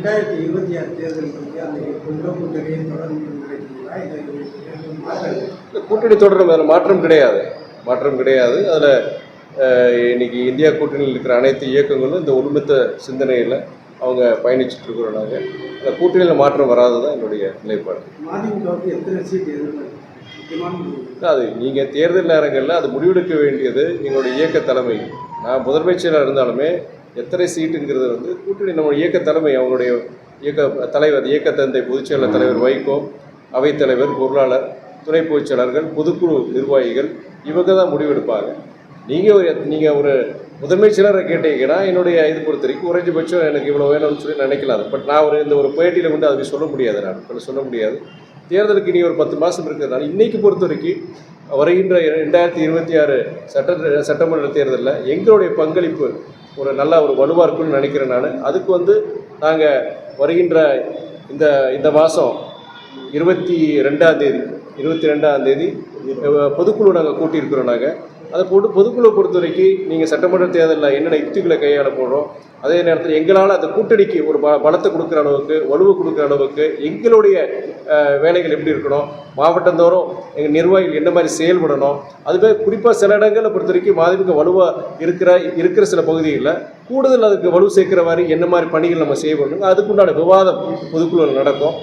ரெண்டாயிரத்தி இருபத்தி ஆறு தேர்தல் பற்றி அந்த கொண்ட கூட்டணியை தொடர்ந்து கூட்டணி தொடரும் அதில் மாற்றம் கிடையாது. மாற்றம் கிடையாது. அதில் இன்னைக்கு இந்தியா கூட்டணியில் இருக்கிற அனைத்து இயக்கங்களும் இந்த ஒருமித்த சிந்தனையில் அவங்க பயணிச்சுட்டு இருக்கிறோம் நாங்கள் அந்த கூட்டணியில் மாற்றம் வராது தான் என்னுடைய நிலைப்பாடு. மதிமுகவுக்கு எத்தனை சீட். அது நீங்கள் தேர்தல் நேரங்களில் அது முடிவெடுக்க வேண்டியது எங்களுடைய இயக்க தலைமை. நான் முதன்மை செயலாளர் இருந்தாலுமே எத்தனை சீட்டுங்கிறது வந்து கூட்டணி நம்ம இயக்க தலைமை அவங்களுடைய இயக்க தலைவர் இயக்க தந்தை பொதுச்செயலாளர் தலைவர் வைகோ அவைத்தலைவர் பொருளாளர் துணை பொதுச்செயலாளர்கள் பொதுக்குழு நிர்வாகிகள் இவங்க தான் முடிவெடுப்பாங்க. நீங்கள் ஒரு நீங்கள் ஒரு முதன்மை செயலரை கேட்டீங்கன்னா என்னுடைய இது பொறுத்த வரைக்கும் குறைஞ்சபட்சம் எனக்கு இவ்வளோ வேணும்னு சொல்லி நினைக்கலாம் பட் நான் ஒரு இந்த ஒரு பேட்டியில் வந்து அதை சொல்ல முடியாது நான். இப்போ சொல்ல முடியாது. தேர்தலுக்கு இனி ஒரு பத்து மாதம் இருக்கிறதுனால இன்னைக்கு பொறுத்த வரைக்கும் வருகின்ற ரெண்டாயிரத்தி இருபத்தி ஆறு சட்ட சட்டமன்ற தேர்தலில் எங்களுடைய பங்களிப்பு ஒரு நல்ல ஒரு வலுவாக இருக்கும்னு நினைக்கிறேன் நான். அதுக்கு வந்து நாங்கள் வருகின்ற இந்த இந்த மாதம் இருபத்தி ரெண்டாம் தேதி இருபத்தி ரெண்டாம் தேதி பொதுக்குழு நாங்கள் கூட்டியிருக்கிறோம் நாங்கள் அதை போட்டு பொதுக்குழு பொறுத்த வரைக்கும் நீங்கள் சட்டமன்ற தேர்தலில் என்னென்ன யுக்திகளை கையாள போடுறோம் அதே நேரத்தில் எங்களால் அந்த கூட்டணிக்கு ஒரு ப பலத்தை கொடுக்குற அளவுக்கு வலுவை கொடுக்குற அளவுக்கு எங்களுடைய வேலைகள் எப்படி இருக்கணும் மாவட்டந்தோறும் எங்கள் நிர்வாகிகள் என்ன மாதிரி செயல்படணும் அதுவே குறிப்பாக சில இடங்களை பொறுத்த வரைக்கும் மதிமுக வலுவாக இருக்கிற இருக்கிற சில பகுதிகளில் கூடுதல் அதுக்கு வலு சேர்க்குற மாதிரி என்ன மாதிரி பணிகள் நம்ம செய்யணும் அதுக்குண்டான விவாதம் பொதுக்குழுவில் நடக்கும்.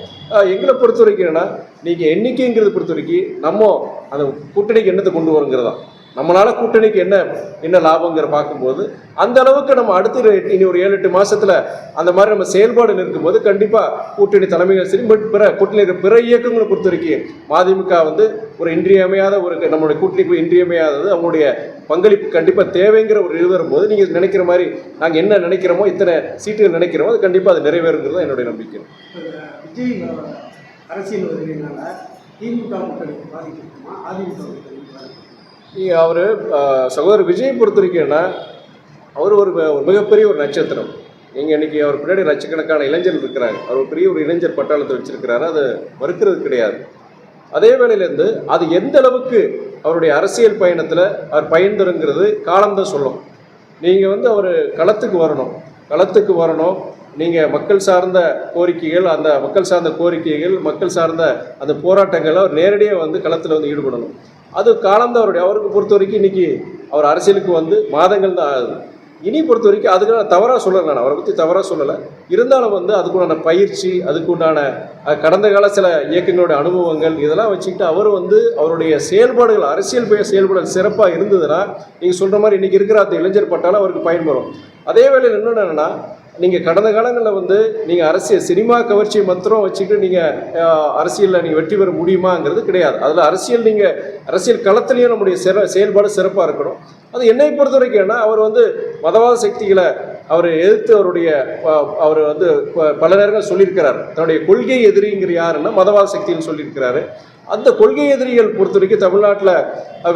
எங்களை பொறுத்த வரைக்கும் என்னன்னா நீங்கள் எண்ணிக்கைங்கிறது பொறுத்த வரைக்கும் நம்ம அந்த கூட்டணிக்கு எண்ணத்தை கொண்டு வருங்கிறதா நம்மளால கூட்டணிக்கு என்ன என்ன லாபங்கிற பார்க்கும்போது அந்த அளவுக்கு நம்ம அடுத்த இனி ஒரு ஏழு எட்டு மாசத்துல அந்த மாதிரி நம்ம செயல்பாடு இருக்கும்போது கண்டிப்பா கூட்டணி தலைமைகள் சரி பட் பிற கூட்டணி இருக்கிற பிற இயக்கங்களை பொறுத்த வரைக்கும் மதிமுக வந்து ஒரு இன்றியமையாத ஒரு நம்மளுடைய கூட்டணிக்கு இன்றியமையாதது அவங்களுடைய பங்களிப்பு கண்டிப்பா தேவைங்கிற ஒரு இது வரும்போது நீங்க நினைக்கிற மாதிரி நாங்க என்ன நினைக்கிறோமோ இத்தனை சீட்டுகள் நினைக்கிறோமோ அது கண்டிப்பா அது நிறைவேறுங்கிறது என்னுடைய நம்பிக்கை. அரசியல் திமுக கூட்டணி பாதிக்குமா அதிமுக அவர் சகோதரர் விஜய் பொறுத்த வரைக்கும்னா அவர் ஒரு மிகப்பெரிய ஒரு நட்சத்திரம். நீங்கள் இன்னைக்கு அவர் பின்னாடி லட்சக்கணக்கான இளைஞர்கள் இருக்கிறாங்க. அவர் ஒரு பெரிய ஒரு இளைஞர் பட்டாளத்தை வச்சுருக்கிறாரு. அது மறுக்கிறது கிடையாது. அதே வேளையிலேருந்து அது எந்த அளவுக்கு அவருடைய அரசியல் பயணத்தில் அவர் பயன் தருங்கிறது காலம்தான் சொல்லும். நீங்கள் வந்து அவர் களத்துக்கு வரணும். களத்துக்கு வரணும். நீங்கள் மக்கள் சார்ந்த கோரிக்கைகள் அந்த மக்கள் சார்ந்த கோரிக்கைகள் மக்கள் சார்ந்த அந்த போராட்டங்களை அவர் நேரடியாக வந்து களத்தில் வந்து ஈடுபடணும். அது காலந்தவருடைய அவருடைய அவருக்கு பொறுத்த வரைக்கும் இன்னைக்கு அவர் அரசியலுக்கு வந்து மாதங்கள் தான் ஆகுது. இனி பொறுத்த வரைக்கும் அதுக்கு நான் தவறாக சொல்லலை நான். அவரை பற்றி தவறாக சொல்லலை. இருந்தாலும் வந்து அதுக்குண்டான பயிற்சி அதுக்குண்டான கடந்த கால சில இயக்கங்களுடைய அனுபவங்கள் இதெல்லாம் வச்சுக்கிட்டு அவர் வந்து அவருடைய செயல்பாடுகள் அரசியல் பய- செயல்பாடுகள் சிறப்பாக இருந்ததுன்னா நீங்கள் சொல்கிற மாதிரி இன்றைக்கி இருக்கிற அந்த இளைஞர் பட்டாலும் அவருக்கு பயன்படும் அதே வேளையில் இன்னொன்று என்னென்னா நீங்கள் கடந்த காலங்களில் வந்து நீங்கள் அரசியல் சினிமா கவர்ச்சியை மாத்திரம் வச்சுக்கிட்டு நீங்கள் அரசியலில் நீங்கள் வெற்றி பெற முடியுமாங்கிறது கிடையாது. அதில் அரசியல் நீங்கள் அரசியல் களத்துலேயும் நம்முடைய சிற செயல்பாடு சிறப்பாக இருக்கணும். அது என்னை பொறுத்த வரைக்கும் அவர் வந்து மதவாத சக்திகளை அவர் எதிர்த்து அவருடைய அவர் வந்து ப- பல நேரங்கள் சொல்லியிருக்கிறார். தன்னுடைய கொள்கை எதிரிங்கிற யாருன்னா மதவாத சக்தின்னு சொல்லியிருக்கிறாரு. அந்த கொள்கை எதிரிகள் பொறுத்த வரைக்கும் தமிழ்நாட்டில்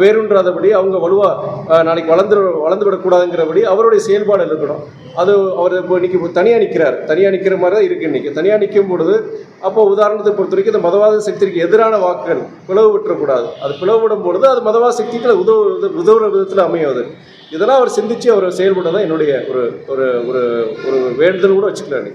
வேறுன்றாதபடி அவங்க வலுவாக நாளைக்கு வளர்ந்து வளர்ந்து விடக்கூடாதுங்கிறபடி அவருடைய செயல்பாடு இருக்கணும். அது அவர் இப்போ இன்றைக்கி தனியாக நிற்கிறார் தனியாக நிற்கிற மாதிரி தான் இருக்குது இன்றைக்கி தனியாக நிற்கும் பொழுது அப்போ உதாரணத்தை பொறுத்த வரைக்கும் இந்த மதவாத சக்திக்கு எதிரான வாக்குகள் பிளவு விட்டுறக்கூடாது அது பிளவுபடும் பொழுது அது மதவாத சக்திகளை உதவு உதவுற விதத்தில் அமையும் அது இதெல்லாம் அவர் சிந்திச்சு அவர் செயல்பட தான் என்னுடைய ஒரு ஒரு ஒரு ஒரு வேண்டுதல் கூட வச்சுக்கலாம். நீ